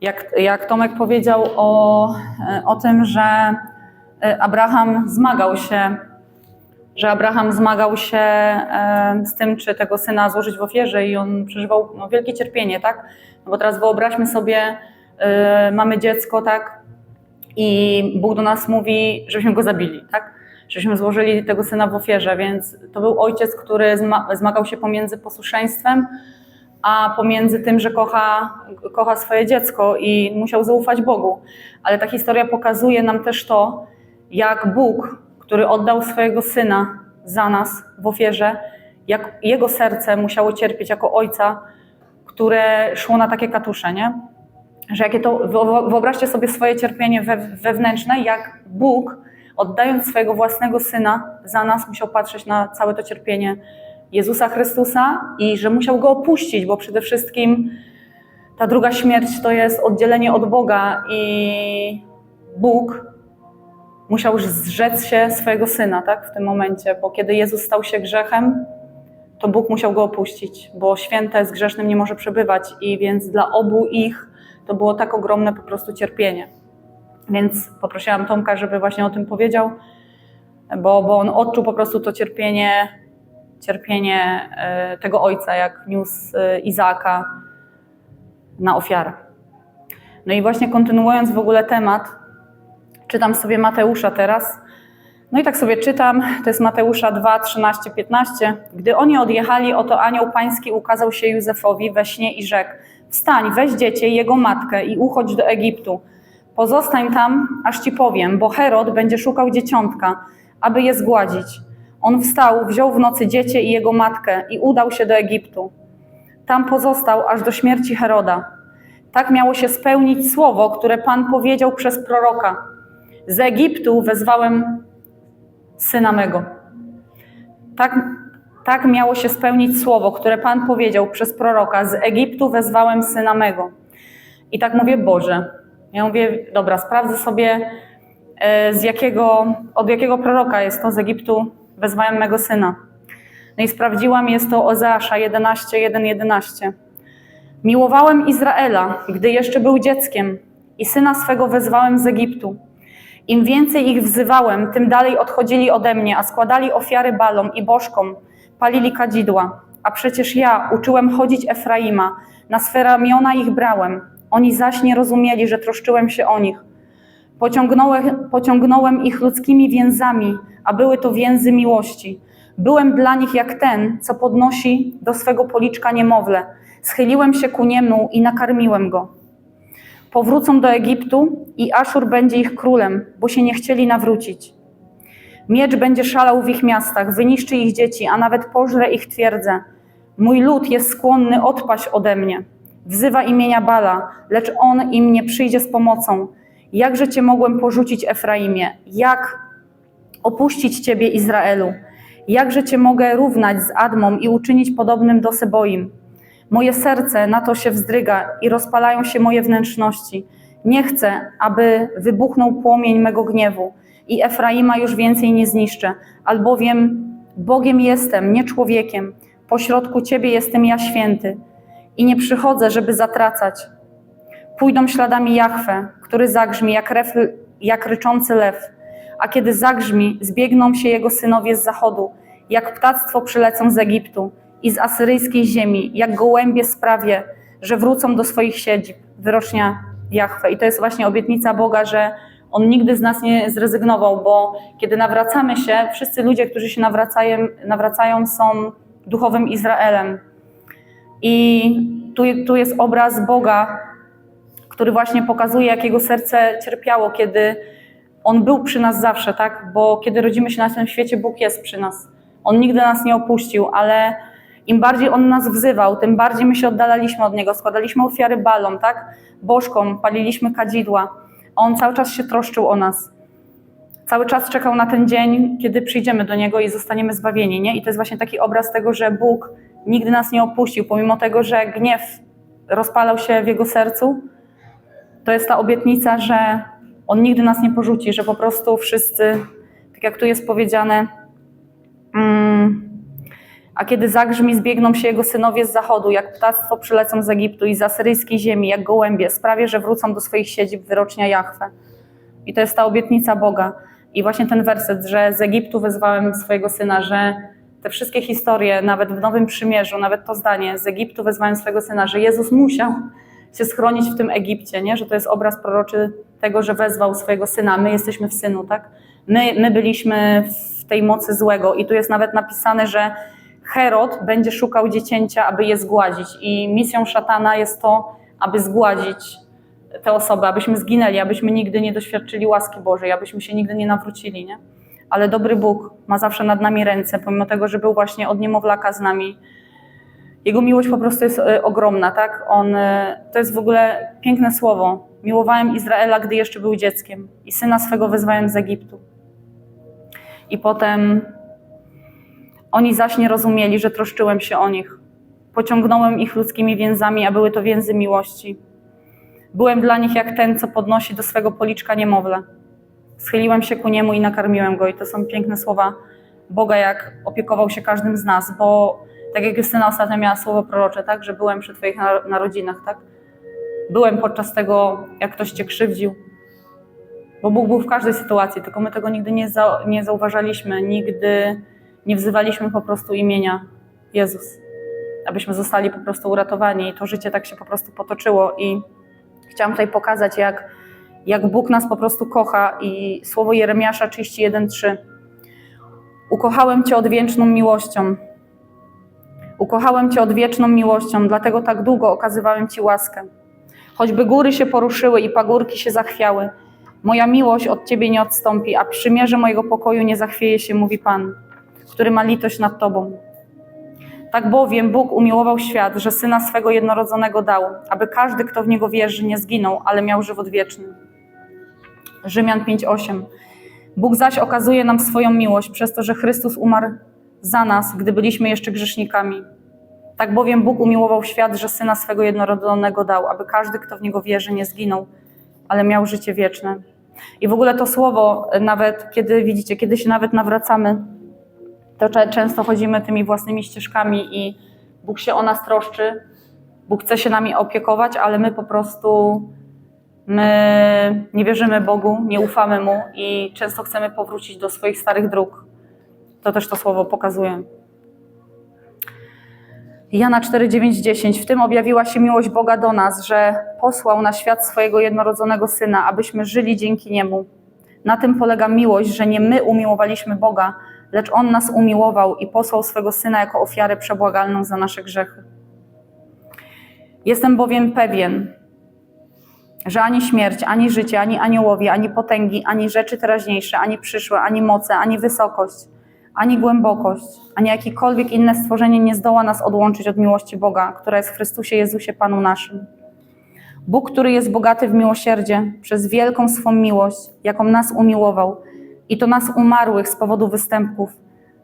Jak, jak Tomek powiedział o, o tym, że e, Abraham zmagał się, że Abraham zmagał się e, z tym, czy tego syna złożyć w ofierze i on przeżywał no, wielkie cierpienie, tak? No bo teraz wyobraźmy sobie, e, mamy dziecko, tak? I Bóg do nas mówi, żebyśmy go zabili, tak? Żebyśmy złożyli tego syna w ofierze, więc to był ojciec, który zma- zmagał się pomiędzy posłuszeństwem, a pomiędzy tym, że kocha, kocha swoje dziecko i musiał zaufać Bogu. Ale ta historia pokazuje nam też to, jak Bóg, który oddał swojego syna za nas w ofierze, jak jego serce musiało cierpieć jako ojca, które szło na takie katusze, nie? Że jakie to, wyo- wyobraźcie sobie swoje cierpienie we, wewnętrzne, jak Bóg, oddając swojego własnego syna za nas, musiał patrzeć na całe to cierpienie Jezusa Chrystusa i że musiał go opuścić, bo przede wszystkim ta druga śmierć to jest oddzielenie od Boga i Bóg musiał już zrzec się swojego syna, tak, w tym momencie, bo kiedy Jezus stał się grzechem, to Bóg musiał go opuścić, bo święte z grzesznym nie może przebywać i więc dla obu ich to było tak ogromne po prostu cierpienie. Więc poprosiłam Tomka, żeby właśnie o tym powiedział, bo, bo on odczuł po prostu to cierpienie, cierpienie e, tego ojca, jak niósł e, Izaaka na ofiarę. No i właśnie kontynuując w ogóle temat, czytam sobie Mateusza teraz. No i tak sobie czytam, to jest Mateusza 2, 13, 15. Gdy oni odjechali, oto anioł pański ukazał się Józefowi we śnie i rzekł: Wstań, weź dziecię i jego matkę i uchodź do Egiptu. Pozostań tam, aż ci powiem, bo Herod będzie szukał dzieciątka, aby je zgładzić. On wstał, wziął w nocy dziecię i jego matkę i udał się do Egiptu. Tam pozostał aż do śmierci Heroda. Tak miało się spełnić słowo, które Pan powiedział przez proroka. Z Egiptu wezwałem syna mego. Tak, tak miało się spełnić słowo, które Pan powiedział przez proroka. Z Egiptu wezwałem syna mego. I tak mówię, Boże. Ja mówię, dobra, sprawdzę sobie, e, z jakiego, od jakiego proroka jest to z Egiptu wezwałem mego syna. No i sprawdziłam, jest to Ozeasza 11, 1, 11. Miłowałem Izraela, gdy jeszcze był dzieckiem i syna swego wezwałem z Egiptu. Im więcej ich wzywałem, tym dalej odchodzili ode mnie, a składali ofiary balom i bożkom, palili kadzidła. A przecież ja uczyłem chodzić Efraima, na swe ramiona ich brałem. Oni zaś nie rozumieli, że troszczyłem się o nich. Pociągnąłem, pociągnąłem ich ludzkimi więzami, a były to więzy miłości. Byłem dla nich jak ten, co podnosi do swego policzka niemowlę. Schyliłem się ku niemu i nakarmiłem go. Powrócą do Egiptu i Aszur będzie ich królem, bo się nie chcieli nawrócić. Miecz będzie szalał w ich miastach, wyniszczy ich dzieci, a nawet pożre ich twierdzę. Mój lud jest skłonny odpaść ode mnie. Wzywa imienia Bala, lecz on im nie przyjdzie z pomocą. Jakże cię mogłem porzucić, Efraimie? Jak opuścić ciebie, Izraelu? Jakże cię mogę równać z Admą i uczynić podobnym do Seboim? Moje serce na to się wzdryga i rozpalają się moje wnętrzności. Nie chcę, aby wybuchnął płomień mego gniewu i Efraima już więcej nie zniszczę, albowiem Bogiem jestem, nie człowiekiem. Pośrodku Ciebie jestem ja święty i nie przychodzę, żeby zatracać. Pójdą śladami Jahwe, który zagrzmi jak, ref, jak ryczący lew, a kiedy zagrzmi, zbiegną się jego synowie z zachodu, jak ptactwo przylecą z Egiptu i z asyryjskiej ziemi, jak gołębie sprawię, że wrócą do swoich siedzib, wyrocznia Jahwe. I to jest właśnie obietnica Boga, że On nigdy z nas nie zrezygnował, bo kiedy nawracamy się, wszyscy ludzie, którzy się nawracają, nawracają są duchowym Izraelem. I tu, tu jest obraz Boga, który właśnie pokazuje, jak jego serce cierpiało, kiedy On był przy nas zawsze, tak? Bo kiedy rodzimy się na tym świecie, Bóg jest przy nas. On nigdy nas nie opuścił, ale im bardziej On nas wzywał, tym bardziej my się oddalaliśmy od Niego, składaliśmy ofiary balom, tak? Bożkom, paliliśmy kadzidła. On cały czas się troszczył o nas. Cały czas czekał na ten dzień, kiedy przyjdziemy do Niego i zostaniemy zbawieni, nie? I to jest właśnie taki obraz tego, że Bóg nigdy nas nie opuścił, pomimo tego, że gniew rozpalał się w Jego sercu, to jest ta obietnica, że On nigdy nas nie porzuci, że po prostu wszyscy, tak jak tu jest powiedziane, mm, A kiedy zagrzmi, zbiegną się jego synowie z zachodu, jak ptactwo przylecą z Egiptu i z asyryjskiej ziemi, jak gołębie, sprawię, że wrócą do swoich siedzib wyrocznia Jahwe. I to jest ta obietnica Boga. I właśnie ten werset, że z Egiptu wezwałem swojego syna, że te wszystkie historie, nawet w Nowym Przymierzu, nawet to zdanie, z Egiptu wezwałem swojego syna, że Jezus musiał się schronić w tym Egipcie, nie? że to jest obraz proroczy tego, że wezwał swojego syna. My jesteśmy w synu, tak? My, my byliśmy w tej mocy złego i tu jest nawet napisane, że Herod będzie szukał dziecięcia, aby je zgładzić. I misją szatana jest to, aby zgładzić te osoby, abyśmy zginęli, abyśmy nigdy nie doświadczyli łaski Bożej, abyśmy się nigdy nie nawrócili, nie? Ale dobry Bóg ma zawsze nad nami ręce, pomimo tego, że był właśnie od niemowlaka z nami. Jego miłość po prostu jest e, ogromna, tak? On, e, to jest w ogóle piękne słowo. Miłowałem Izraela, gdy jeszcze był dzieckiem i syna swego wezwałem z Egiptu. I potem oni zaś nie rozumieli, że troszczyłem się o nich. Pociągnąłem ich ludzkimi więzami, a były to więzy miłości. Byłem dla nich jak ten, co podnosi do swego policzka niemowlę. Schyliłem się ku niemu i nakarmiłem go. I to są piękne słowa Boga, jak opiekował się każdym z nas, bo tak jak Justyna ostatnio miała słowo prorocze, tak, że byłem przy Twoich nar- narodzinach, tak? Byłem podczas tego, jak ktoś Cię krzywdził. Bo Bóg był w każdej sytuacji, tylko my tego nigdy nie, za, nie zauważaliśmy, nigdy nie wzywaliśmy po prostu imienia Jezus, abyśmy zostali po prostu uratowani i to życie tak się po prostu potoczyło i chciałam tutaj pokazać, jak, jak Bóg nas po prostu kocha i słowo Jeremiasza 31:3 Ukochałem Cię odwieczną miłością. Ukochałem Cię odwieczną miłością, dlatego tak długo okazywałem Ci łaskę. Choćby góry się poruszyły i pagórki się zachwiały, moja miłość od Ciebie nie odstąpi, a przymierze mojego pokoju nie zachwieje się, mówi Pan, który ma litość nad Tobą. Tak bowiem Bóg umiłował świat, że Syna swego jednorodzonego dał, aby każdy, kto w Niego wierzy, nie zginął, ale miał żywot wieczny. Rzymian 5:8 Bóg zaś okazuje nam swoją miłość przez to, że Chrystus umarł za nas, gdy byliśmy jeszcze grzesznikami. Tak bowiem Bóg umiłował świat, że Syna swego jednorodzonego dał, aby każdy, kto w Niego wierzy, nie zginął, ale miał życie wieczne. I w ogóle to słowo, nawet kiedy widzicie, kiedy się nawet nawracamy, to często chodzimy tymi własnymi ścieżkami i Bóg się o nas troszczy, Bóg chce się nami opiekować, ale my po prostu my nie wierzymy Bogu, nie ufamy Mu i często chcemy powrócić do swoich starych dróg. To też to słowo pokazuje. Jana 4, 9, 10. W tym objawiła się miłość Boga do nas, że posłał na świat swojego jednorodzonego Syna, abyśmy żyli dzięki Niemu. Na tym polega miłość, że nie my umiłowaliśmy Boga, lecz On nas umiłował i posłał swego Syna jako ofiarę przebłagalną za nasze grzechy. Jestem bowiem pewien, że ani śmierć, ani życie, ani aniołowie, ani potęgi, ani rzeczy teraźniejsze, ani przyszłe, ani moce, ani wysokość, ani głębokość, ani jakiekolwiek inne stworzenie nie zdoła nas odłączyć od miłości Boga, która jest w Chrystusie Jezusie Panu naszym. Bóg, który jest bogaty w miłosierdzie, przez wielką swą miłość, jaką nas umiłował, i to nas umarłych z powodu występków,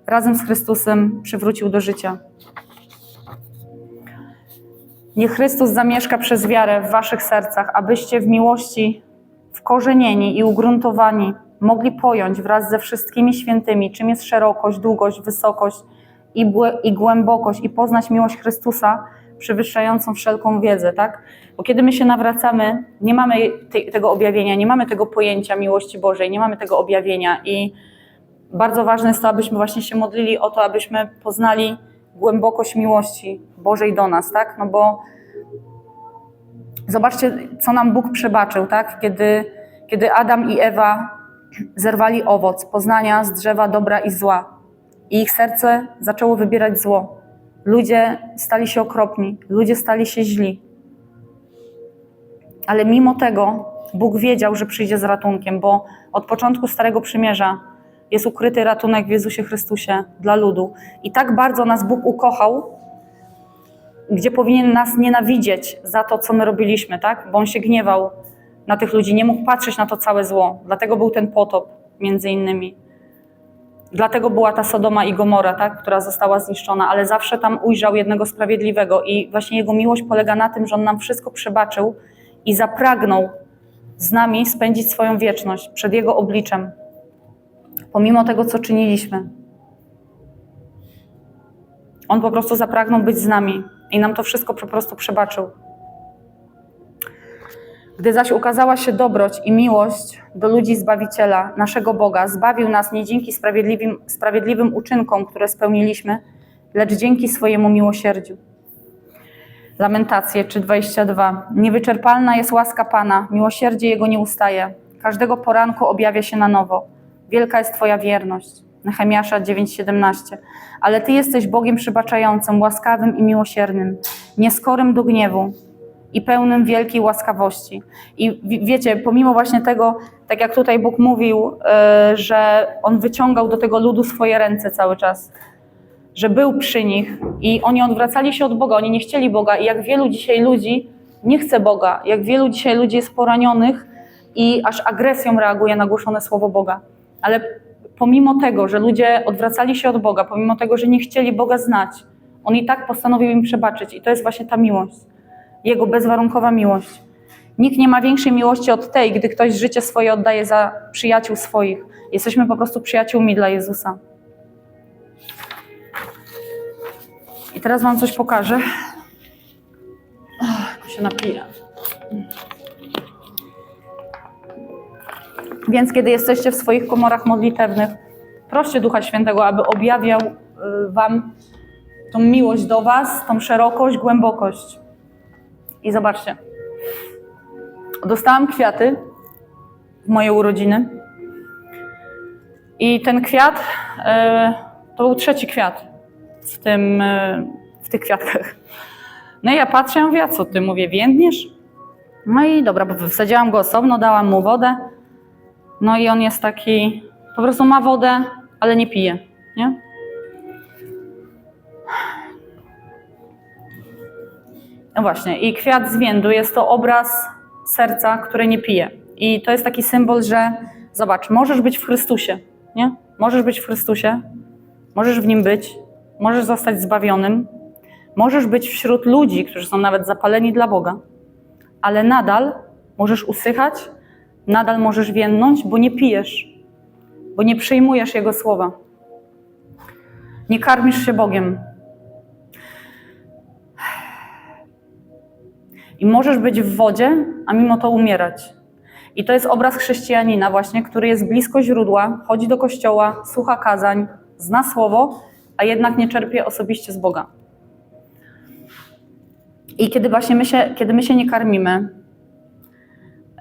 razem z Chrystusem przywrócił do życia. Niech Chrystus zamieszka przez wiarę w waszych sercach, abyście w miłości wkorzenieni i ugruntowani mogli pojąć wraz ze wszystkimi świętymi, czym jest szerokość, długość, wysokość i, i głębokość i poznać miłość Chrystusa przewyższającą wszelką wiedzę, tak? Bo kiedy my się nawracamy, nie mamy te, tego objawienia, nie mamy tego pojęcia miłości Bożej, nie mamy tego objawienia i bardzo ważne jest to, abyśmy właśnie się modlili o to, abyśmy poznali głębokość miłości Bożej do nas, tak? No bo zobaczcie, co nam Bóg przebaczył, tak? Kiedy, kiedy Adam i Ewa zerwali owoc poznania z drzewa dobra i zła i ich serce zaczęło wybierać zło. Ludzie stali się okropni, ludzie stali się źli. Ale mimo tego Bóg wiedział, że przyjdzie z ratunkiem, bo od początku Starego Przymierza jest ukryty ratunek w Jezusie Chrystusie dla ludu. I tak bardzo nas Bóg ukochał, gdzie powinien nas nienawidzieć za to, co my robiliśmy, tak? Bo On się gniewał na tych ludzi, nie mógł patrzeć na to całe zło. Dlatego był ten potop, między innymi. Dlatego była ta Sodoma i Gomora, tak? która została zniszczona, ale zawsze tam ujrzał jednego sprawiedliwego i właśnie Jego miłość polega na tym, że On nam wszystko przebaczył i zapragnął z nami spędzić swoją wieczność przed Jego obliczem, pomimo tego, co czyniliśmy. On po prostu zapragnął być z nami i nam to wszystko po prostu przebaczył. Gdy zaś ukazała się dobroć i miłość do ludzi Zbawiciela, naszego Boga, zbawił nas nie dzięki sprawiedliwym, sprawiedliwym uczynkom, które spełniliśmy, lecz dzięki swojemu miłosierdziu. Lamentacje 3:22. Niewyczerpalna jest łaska Pana, miłosierdzie Jego nie ustaje. Każdego poranku objawia się na nowo. Wielka jest Twoja wierność. Nehemiasza 9:17. Ale Ty jesteś Bogiem przybaczającym, łaskawym i miłosiernym, nieskorym do gniewu i pełnym wielkiej łaskawości. I wi- wiecie, pomimo właśnie tego, tak jak tutaj Bóg mówił, y, że On wyciągał do tego ludu swoje ręce cały czas, że był przy nich i oni odwracali się od Boga, oni nie chcieli Boga i jak wielu dzisiaj ludzi nie chce Boga, jak wielu dzisiaj ludzi jest poranionych i aż agresją reaguje na głoszone słowo Boga. Ale pomimo tego, że ludzie odwracali się od Boga, pomimo tego, że nie chcieli Boga znać, On i tak postanowił im przebaczyć i to jest właśnie ta miłość, Jego bezwarunkowa miłość. Nikt nie ma większej miłości od tej, gdy ktoś życie swoje oddaje za przyjaciół swoich. Jesteśmy po prostu przyjaciółmi dla Jezusa. I teraz Wam coś pokażę. Jak się napiję. Więc kiedy jesteście w swoich komorach modlitewnych, proście Ducha Świętego, aby objawiał y, Wam tą miłość do Was, tą szerokość, głębokość. I zobaczcie. Dostałam kwiaty w moje urodziny. I ten kwiat y, to był trzeci kwiat w, tym, y, w tych kwiatkach. No i ja patrzę, ja mówię, a co ty, mówię, więdniesz? No i dobra, bo wsadziłam go osobno, dałam mu wodę. No i on jest taki, po prostu ma wodę, ale nie pije, nie? No właśnie, i kwiat z jest to obraz serca, które nie pije. I to jest taki symbol, że zobacz, możesz być w Chrystusie, nie? Możesz być w Chrystusie, możesz w nim być, możesz zostać zbawionym, możesz być wśród ludzi, którzy są nawet zapaleni dla Boga, ale nadal możesz usychać, nadal możesz więdnąć, bo nie pijesz, bo nie przyjmujesz Jego słowa. Nie karmisz się Bogiem. I możesz być w wodzie, a mimo to umierać. I to jest obraz chrześcijanina właśnie, który jest blisko źródła, chodzi do kościoła, słucha kazań, zna słowo, a jednak nie czerpie osobiście z Boga. I kiedy właśnie my się, kiedy my się nie karmimy,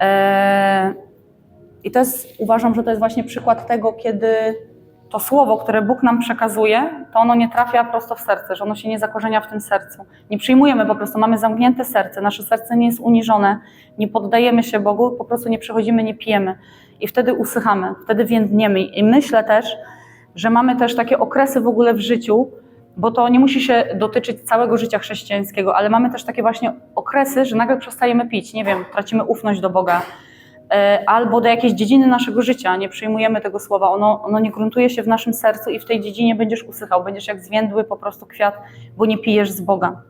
e, i to jest, uważam, że to jest właśnie przykład tego, kiedy to słowo, które Bóg nam przekazuje, to ono nie trafia prosto w serce, że ono się nie zakorzenia w tym sercu. Nie przyjmujemy po prostu, mamy zamknięte serce, nasze serce nie jest uniżone, nie poddajemy się Bogu, po prostu nie przechodzimy, nie pijemy. I wtedy usychamy, wtedy więdniemy. I myślę też, że mamy też takie okresy w ogóle w życiu, bo to nie musi się dotyczyć całego życia chrześcijańskiego, ale mamy też takie właśnie okresy, że nagle przestajemy pić, nie wiem, tracimy ufność do Boga, albo do jakiejś dziedziny naszego życia nie przyjmujemy tego słowa, ono, ono nie gruntuje się w naszym sercu i w tej dziedzinie będziesz usychał, będziesz jak zwiędły po prostu kwiat, bo nie pijesz z Boga.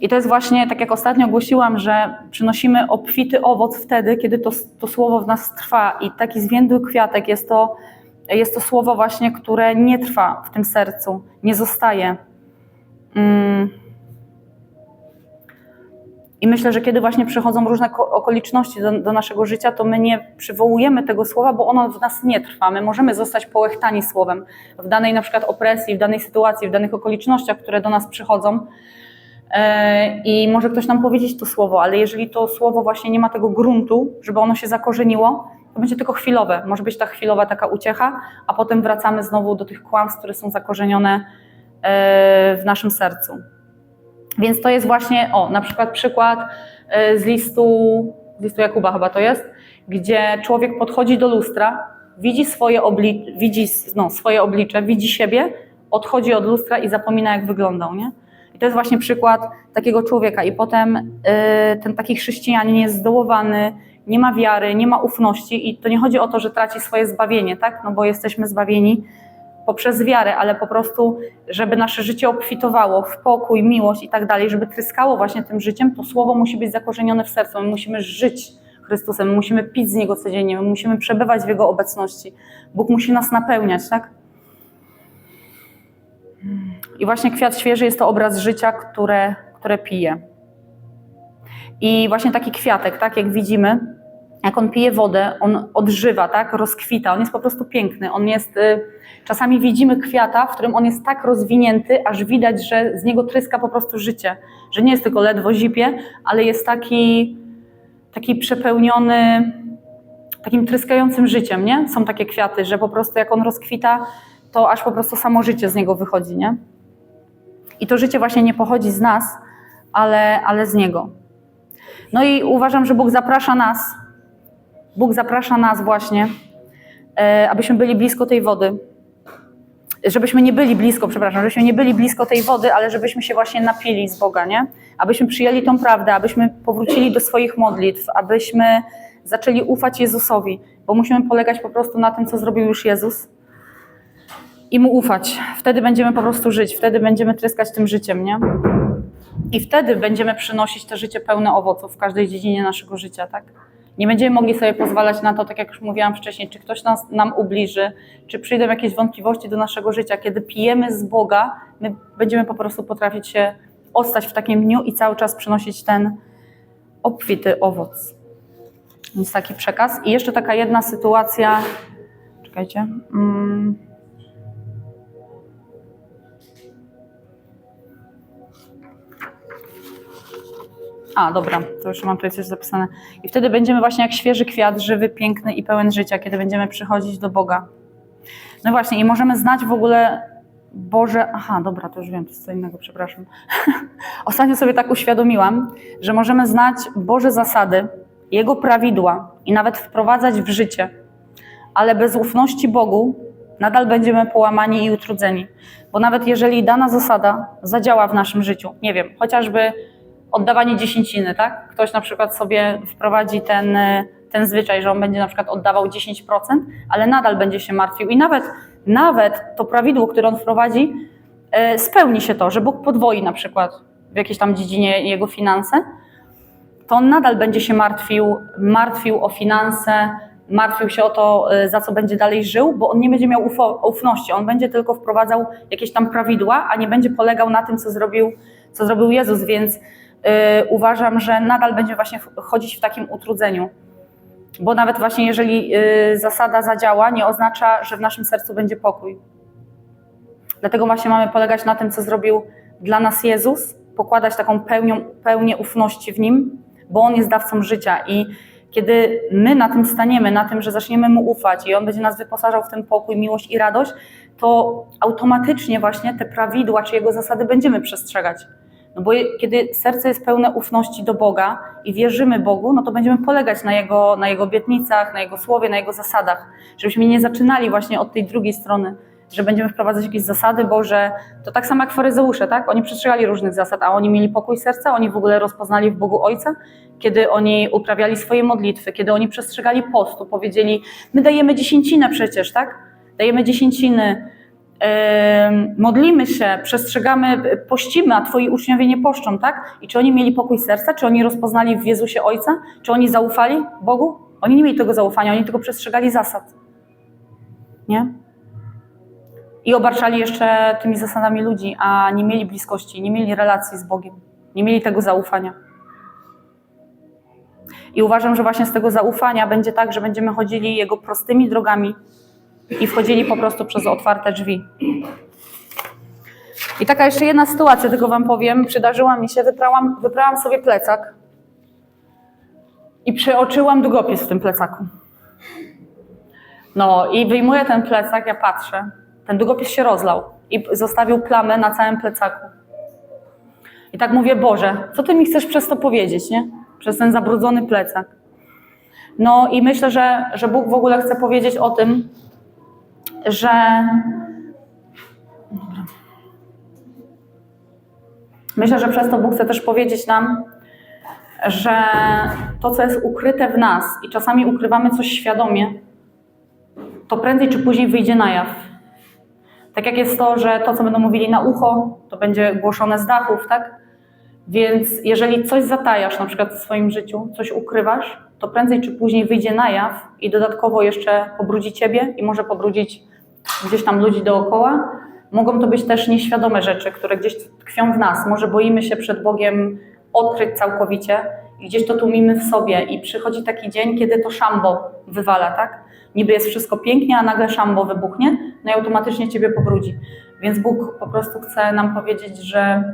I to jest właśnie, tak jak ostatnio ogłosiłam, że przynosimy obfity owoc wtedy, kiedy to, to słowo w nas trwa. I taki zwiędły kwiatek jest to, jest to słowo właśnie, które nie trwa w tym sercu, nie zostaje. Mm. I myślę, że kiedy właśnie przychodzą różne ko- okoliczności do, do naszego życia, to my nie przywołujemy tego słowa, bo ono w nas nie trwa. My możemy zostać połechtani słowem w danej na przykład opresji, w danej sytuacji, w danych okolicznościach, które do nas przychodzą. E, I może ktoś nam powiedzieć to słowo, ale jeżeli to słowo właśnie nie ma tego gruntu, żeby ono się zakorzeniło, to będzie tylko chwilowe. Może być ta chwilowa taka uciecha, a potem wracamy znowu do tych kłamstw, które są zakorzenione e, w naszym sercu. Więc to jest właśnie, o, na przykład przykład e, z listu, z listu Jakuba chyba to jest, gdzie człowiek podchodzi do lustra, widzi swoje, obli widzi, no, swoje oblicze, widzi siebie, odchodzi od lustra i zapomina jak wyglądał, nie? I to jest właśnie przykład takiego człowieka. I potem y, ten taki chrześcijanin jest zdołowany, nie ma wiary, nie ma ufności i to nie chodzi o to, że traci swoje zbawienie, tak? No bo jesteśmy zbawieni poprzez wiarę, ale po prostu, żeby nasze życie obfitowało w pokój, miłość i tak dalej, żeby tryskało właśnie tym życiem, to słowo musi być zakorzenione w sercu. My musimy żyć Chrystusem, my musimy pić z Niego codziennie, my musimy przebywać w Jego obecności. Bóg musi nas napełniać, tak? I właśnie kwiat świeży jest to obraz życia, które, które pije. I właśnie taki kwiatek, tak jak widzimy, jak on pije wodę, on odżywa, tak, rozkwita, on jest po prostu piękny. On jest, y, czasami widzimy kwiata, w którym on jest tak rozwinięty, aż widać, że z niego tryska po prostu życie. Że nie jest tylko ledwo zipie, ale jest taki, taki przepełniony takim tryskającym życiem, nie? Są takie kwiaty, że po prostu jak on rozkwita, to aż po prostu samo życie z niego wychodzi, nie? I to życie właśnie nie pochodzi z nas, ale, ale z niego. No i uważam, że Bóg zaprasza nas, Bóg zaprasza nas właśnie, e, abyśmy byli blisko tej wody. Żebyśmy nie byli blisko, przepraszam, żebyśmy nie byli blisko tej wody, ale żebyśmy się właśnie napili z Boga, nie? Abyśmy przyjęli tą prawdę, abyśmy powrócili do swoich modlitw, abyśmy zaczęli ufać Jezusowi, bo musimy polegać po prostu na tym, co zrobił już Jezus i Mu ufać. Wtedy będziemy po prostu żyć, wtedy będziemy tryskać tym życiem, nie? I wtedy będziemy przynosić to życie pełne owoców w każdej dziedzinie naszego życia, tak? Nie będziemy mogli sobie pozwalać na to, tak jak już mówiłam wcześniej, czy ktoś nas, nam ubliży, czy przyjdą jakieś wątpliwości do naszego życia. Kiedy pijemy z Boga, my będziemy po prostu potrafić się ostać w takim dniu i cały czas przynosić ten obfity owoc. Więc taki przekaz. I jeszcze taka jedna sytuacja. Czekajcie. Mm. A, dobra, to już mam tutaj coś zapisane. I wtedy będziemy właśnie jak świeży kwiat, żywy, piękny i pełen życia, kiedy będziemy przychodzić do Boga. No właśnie, i możemy znać w ogóle Boże. Aha, dobra, to już wiem, to jest co innego, przepraszam. Ostatnio sobie tak uświadomiłam, że możemy znać Boże zasady, Jego prawidła i nawet wprowadzać w życie, ale bez ufności Bogu nadal będziemy połamani i utrudzeni. Bo nawet jeżeli dana zasada zadziała w naszym życiu, nie wiem, chociażby oddawanie dziesięciny, tak? Ktoś na przykład sobie wprowadzi ten, ten zwyczaj, że on będzie na przykład oddawał 10%, ale nadal będzie się martwił. I nawet, nawet to prawidło, które on wprowadzi, e, spełni się to, że Bóg podwoi na przykład w jakiejś tam dziedzinie jego finanse, to on nadal będzie się martwił, martwił o finanse, martwił się o to, e, za co będzie dalej żył, bo on nie będzie miał ufności, on będzie tylko wprowadzał jakieś tam prawidła, a nie będzie polegał na tym, co zrobił, co zrobił Jezus, więc uważam, że nadal będzie właśnie chodzić w takim utrudzeniu. Bo nawet właśnie jeżeli y, zasada zadziała, nie oznacza, że w naszym sercu będzie pokój. Dlatego właśnie mamy polegać na tym, co zrobił dla nas Jezus, pokładać taką pełnią, pełnię ufności w Nim, bo On jest dawcą życia i kiedy my na tym staniemy, na tym, że zaczniemy Mu ufać i On będzie nas wyposażał w ten pokój, miłość i radość, to automatycznie właśnie te prawidła czy Jego zasady będziemy przestrzegać. No bo kiedy serce jest pełne ufności do Boga i wierzymy Bogu, no to będziemy polegać na Jego, na Jego obietnicach, na Jego słowie, na Jego zasadach. Żebyśmy nie zaczynali właśnie od tej drugiej strony, że będziemy wprowadzać jakieś zasady, bo że to tak samo jak faryzeusze, tak? Oni przestrzegali różnych zasad, a oni mieli pokój serca, oni w ogóle rozpoznali w Bogu Ojca, kiedy oni uprawiali swoje modlitwy, kiedy oni przestrzegali postu, powiedzieli, my dajemy dziesięcinę przecież, tak? Dajemy dziesięciny, modlimy się, przestrzegamy, pościmy, a twoi uczniowie nie poszczą, tak? I czy oni mieli pokój serca? Czy oni rozpoznali w Jezusie Ojca? Czy oni zaufali Bogu? Oni nie mieli tego zaufania, oni tylko przestrzegali zasad. Nie? I obarczali jeszcze tymi zasadami ludzi, a nie mieli bliskości, nie mieli relacji z Bogiem, nie mieli tego zaufania. I uważam, że właśnie z tego zaufania będzie tak, że będziemy chodzili Jego prostymi drogami, i wchodzili po prostu przez otwarte drzwi. I taka jeszcze jedna sytuacja, tylko Wam powiem, przydarzyła mi się, wyprałam, wyprałam sobie plecak i przeoczyłam długopis w tym plecaku. No i wyjmuję ten plecak, ja patrzę, ten długopis się rozlał i zostawił plamę na całym plecaku. I tak mówię, Boże, co Ty mi chcesz przez to powiedzieć, nie? Przez ten zabrudzony plecak. No i myślę, że, że Bóg w ogóle chce powiedzieć o tym, że myślę, że przez to Bóg chce też powiedzieć nam, że to, co jest ukryte w nas i czasami ukrywamy coś świadomie, to prędzej czy później wyjdzie na jaw. Tak jak jest to, że to, co będą mówili na ucho, to będzie głoszone z dachów, tak? Więc jeżeli coś zatajasz na przykład w swoim życiu, coś ukrywasz, to prędzej czy później wyjdzie na jaw i dodatkowo jeszcze pobrudzi ciebie i może pobrudzić gdzieś tam ludzi dookoła, Mogą to być też nieświadome rzeczy, które gdzieś tkwią w nas. Może boimy się przed Bogiem odkryć całkowicie i gdzieś to tłumimy w sobie i przychodzi taki dzień, kiedy to szambo wywala, tak? Niby jest wszystko pięknie, a nagle szambo wybuchnie, no i automatycznie ciebie pobrudzi. Więc Bóg po prostu chce nam powiedzieć, że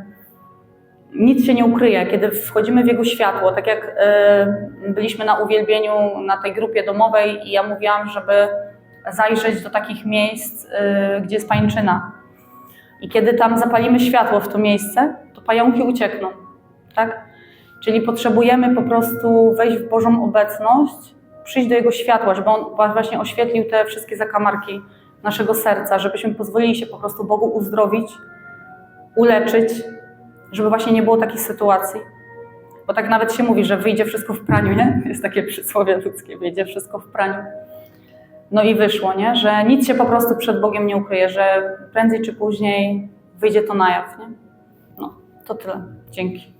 nic się nie ukryje, kiedy wchodzimy w Jego światło, tak jak y, byliśmy na uwielbieniu na tej grupie domowej i ja mówiłam, żeby zajrzeć do takich miejsc, y, gdzie jest pańczyna. I kiedy tam zapalimy światło w to miejsce, to pająki uciekną, tak? Czyli potrzebujemy po prostu wejść w Bożą obecność, przyjść do Jego światła, żeby On właśnie oświetlił te wszystkie zakamarki naszego serca, żebyśmy pozwolili się po prostu Bogu uzdrowić, uleczyć, żeby właśnie nie było takich sytuacji. Bo tak nawet się mówi, że wyjdzie wszystko w praniu, nie? Jest takie przysłowie ludzkie, wyjdzie wszystko w praniu. No i wyszło, nie? Że nic się po prostu przed Bogiem nie ukryje, że prędzej czy później wyjdzie to na jaw, nie? No, to tyle. Dzięki.